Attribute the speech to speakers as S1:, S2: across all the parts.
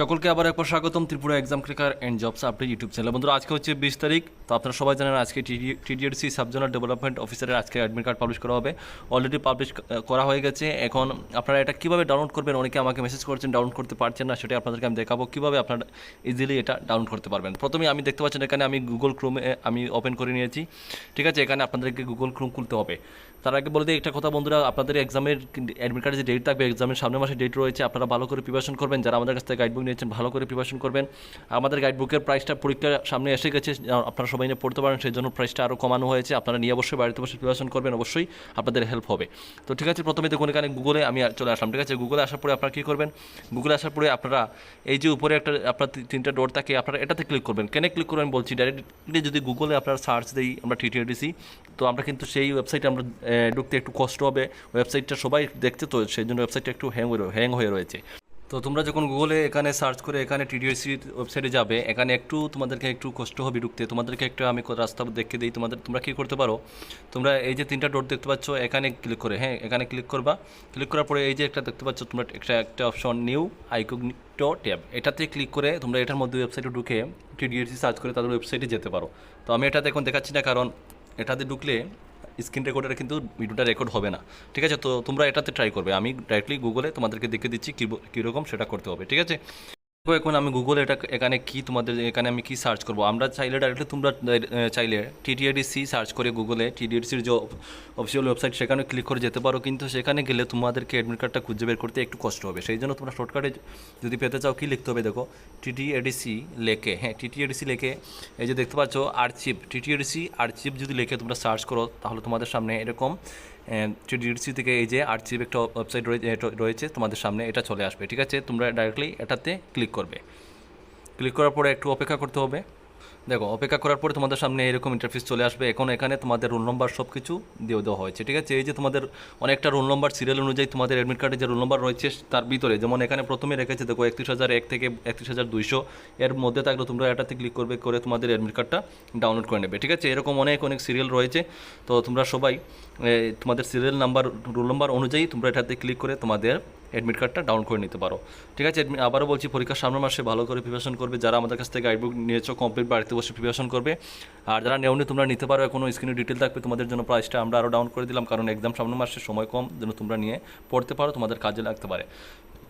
S1: সকলকে আবার একবার স্বাগতম Tripura exam clicker and jobs update YouTube channel বন্ধুরা, আজকে হচ্ছে বিশ তারিখ, তো আপনারা সবাই জানেন আজকে টিডিএডসি সাবজোনাল ডেভেলপমেন্ট অফিসারের আজকে অ্যাডমিট কার্ড পাবলিশ করা হবে। অলরেডি পাবলিশ করা হয়ে গেছে। এখন আপনারা এটা কীভাবে ডাউনলোড করবেন, অনেকে আমাকে মেসেজ করছেন ডাউনলোড করতে পারছেন না সেটা আপনাদেরকে আমি দেখাবো। কীভাবে আপনারা ইজিলি এটা ডাউনলোড করতে পারবেন? প্রথমে আমি দেখতে পাচ্ছেন এখানে আমি গুগল ক্রোমে আমি ওপেন করে নিয়েছি। ঠিক আছে, এখানে আপনাদেরকে গুগল ক্রোম খুলতে হবে। তার আগে বলে দিই, একটা কথা বন্ধুরা, আপনাদের এক্সামের অ্যাডমিট কার্ডের যে ডেট থাকবে এক্সামের সামনের মাসে ডেট রয়েছে, আপনারা ভালো করে প্রিপারেশন করবেন। যারা আমাদের কাছ থেকে গাইডবুক নিয়েছেন, ভালো করে প্রিপারেশন করবেন। আমাদের গাইডবুকের প্রাইসটা পরীক্ষার সামনে এসে গেছে আপনারা সবাই নিয়ে পড়তে পারেন সেই জন্য প্রাইসটা আরও কমানো হয়েছে। আপনারা নিয়ে অবশ্যই বাড়িতে বসে প্রিপারেশন করবেন, অবশ্যই আপনাদের হেল্প হবে। তো ঠিক আছে, প্রথমে দেখুন এখানে গুগলে আমি চলে আসলাম, ঠিক আছে? গুগলে আসার পরে আপনারা কী করবেন? গুগলে আসার পরে আপনারা এই যে উপরে একটা, আপনার তি- তিনটা ডোর থাকে, আপনারা এটাতে ক্লিক করবেন। কেন ক্লিক করবেন বলছি ডাইরেক্টলি যদি গুগলে আপনারা সার্চ দিই, আমরা টিটিআরডিসি তো আমরা কিন্তু সেই ওয়েবসাইটে আমরা ঢুকতে একটু কষ্ট হবে। ওয়েবসাইটটা সবাই দেখতে তো সেই জন্য ওয়েবসাইটটা একটু হ্যাং হ্যাং হয়ে রয়েছে। তো তোমরা যখন গুগলে এখানে সার্চ করে এখানে টিডিএসি ওয়েবসাইটে যাবে, এখানে একটু তোমাদেরকে একটু কষ্ট হবে ঢুকতে। তোমাদেরকে একটা আমি রাস্তা দেখে দিই, তোমাদের তোমরা কী করতে পারো? তোমরা এই যে তিনটা ডট দেখতে পাচ্ছ, এখানে ক্লিক করে হ্যাঁ এখানে ক্লিক করবা। ক্লিক করার পরে এই যে একটা দেখতে পাচ্ছ, তোমরা একটা একটা অপশন নিউ আইকোগনিটো ট্যাব এটাতে ক্লিক করে তোমরা এটার মধ্যে ওয়েবসাইটে ঢুকে টিডিএসি সার্চ করে তাদের ওয়েবসাইটে যেতে পারো। তো আমি এটাতে এখন দেখাচ্ছি না, কারণ এটাতে ঢুকলে স্ক্রিন রেকর্ডারে কিন্তু ভিডিওটা রেকর্ড হবে না। ঠিক আছে? তো তোমরা এটাতে ট্রাই করবে। আমি ডাইরেক্টলি গুগলে তোমাদেরকে দেখে দিচ্ছি কী কীরকম সেটা করতে হবে। ঠিক আছে? তো এখন আমি গুগলে এটা এখানে কি তোমাদের, এখানে আমি কি সার্চ করব? আমরা চাইলে ডাইরেক্টলি তোমরা চাইলে টিটিআরডিসি সার্চ করে গুগলে টিটিআরডিসির যে অফিসিয়াল ওয়েবসাইট সেখানে ক্লিক করে যেতে পারো। কিন্তু সেখানে গেলে তোমাদেরকে অ্যাডমিট কার্ডটা খুঁজে বের করতে একটু কষ্ট হবে। সেই জন্য তোমরা শর্টকাটে যদি পেতে চাও, কী লিখতে হবে দেখো? টিটিএডিসি লেখে হ্যাঁ টিটিএডিসি লেখে। এই যে দেখতে পাচ্ছ আর্চিভ টিটিএডিসি আর্চিভ যদি লেখে তোমরা সার্চ করো, তাহলে তোমাদের সামনে এরকম টিডিডিসি থেকে এই যে আর্চিভ একটা ওয়েবসাইট রয়েছে, তোমাদের সামনে এটা চলে আসবে, ঠিক আছে? তোমরা ডাইরেক্টলি এটাতে ক্লিক করবে। ক্লিক করার পরে একটু অপেক্ষা করতে হবে। দেখো, অপেক্ষা করার পরে তোমাদের সামনে এরকম ইন্টারফেস চলে আসবে। এখন এখানে তোমাদের রোল নম্বর সব কিছু দিয়ে দেওয়া হয়েছে, ঠিক আছে? এই যে তোমাদের অনেকটা রোল নম্বর সিরিয়াল অনুযায়ী তোমাদের অ্যাডমিট কার্ডে যে রোল নম্বর রয়েছে, তার ভিতরে যেমন এখানে প্রথমে রেখেছে, দেখো, একত্রিশ হাজার এক থেকে একত্রিশ হাজার দুইশো, এর মধ্যে থাকলে তোমরা এটাতে ক্লিক করবে, করে তোমাদের অ্যাডমিট কার্ডটা ডাউনলোড করে নেবে, ঠিক আছে? এরকম অনেক অনেক সিরিয়াল রয়েছে। তো তোমরা সবাই তোমাদের সিরিয়াল নাম্বার রোল নম্বর অনুযায়ী তোমরা এটাতে ক্লিক করে তোমাদের অ্যাডমিট কার্ডটা ডাউন করে নিতে পারো। ঠিক আছে আবারও বলছি, পরীক্ষার সামনের মাসে ভালো করে প্রিপারেশন করবে। যারা আমাদের কাছ থেকে গাইডবুক নিয়েছো কমপ্লিট বাড়িতে বসে প্রিপারেশন করবে। আর যারা নেওনি, তোমরা নিতে পারো। কোনো স্ক্রিনে ডিটেল থাকবে। তোমাদের জন্য প্রাইসটা আমরা আরও ডাউন করে দিলাম। কারণ একদম সামনের মাসে সময় কম, যেন তোমরা নিয়ে পড়তে পারো। তোমাদের কাজে লাগতে পারে।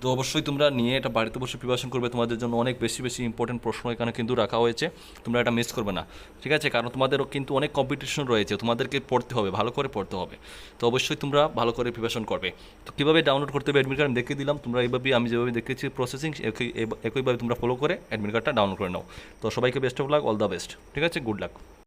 S1: তো অবশ্যই তোমরা নিয়ে এটা বাড়িতে বসে প্রিপারেশন করবে। তোমাদের জন্য অনেক বেশি বেশি ইম্পর্টেন্ট প্রশ্ন এখানে কিন্তু রাখা হয়েছে। তোমরা এটা মিস করবে না। ঠিক আছে? কারণ তোমাদেরও কিন্তু অনেক কম্পিটিশন রয়েছে। তোমাদেরকে পড়তে হবে, ভালো করে পড়তে হবে। তো অবশ্যই তোমরা ভালো করে প্রিপারেশন করবে। তো কীভাবে ডাউনলোড করতে হবে অ্যাডমিট কার্ড দেখিয়ে দিলাম। তোমরা এইভাবে আমি যেভাবে দেখেছি প্রসেসিং একই একইভাবে তোমরা ফলো করে অ্যাডমিট কার্ডটা ডাউনলোড করে নাও। তো সবাইকে best of luck all the best ঠিক আছে? Good luck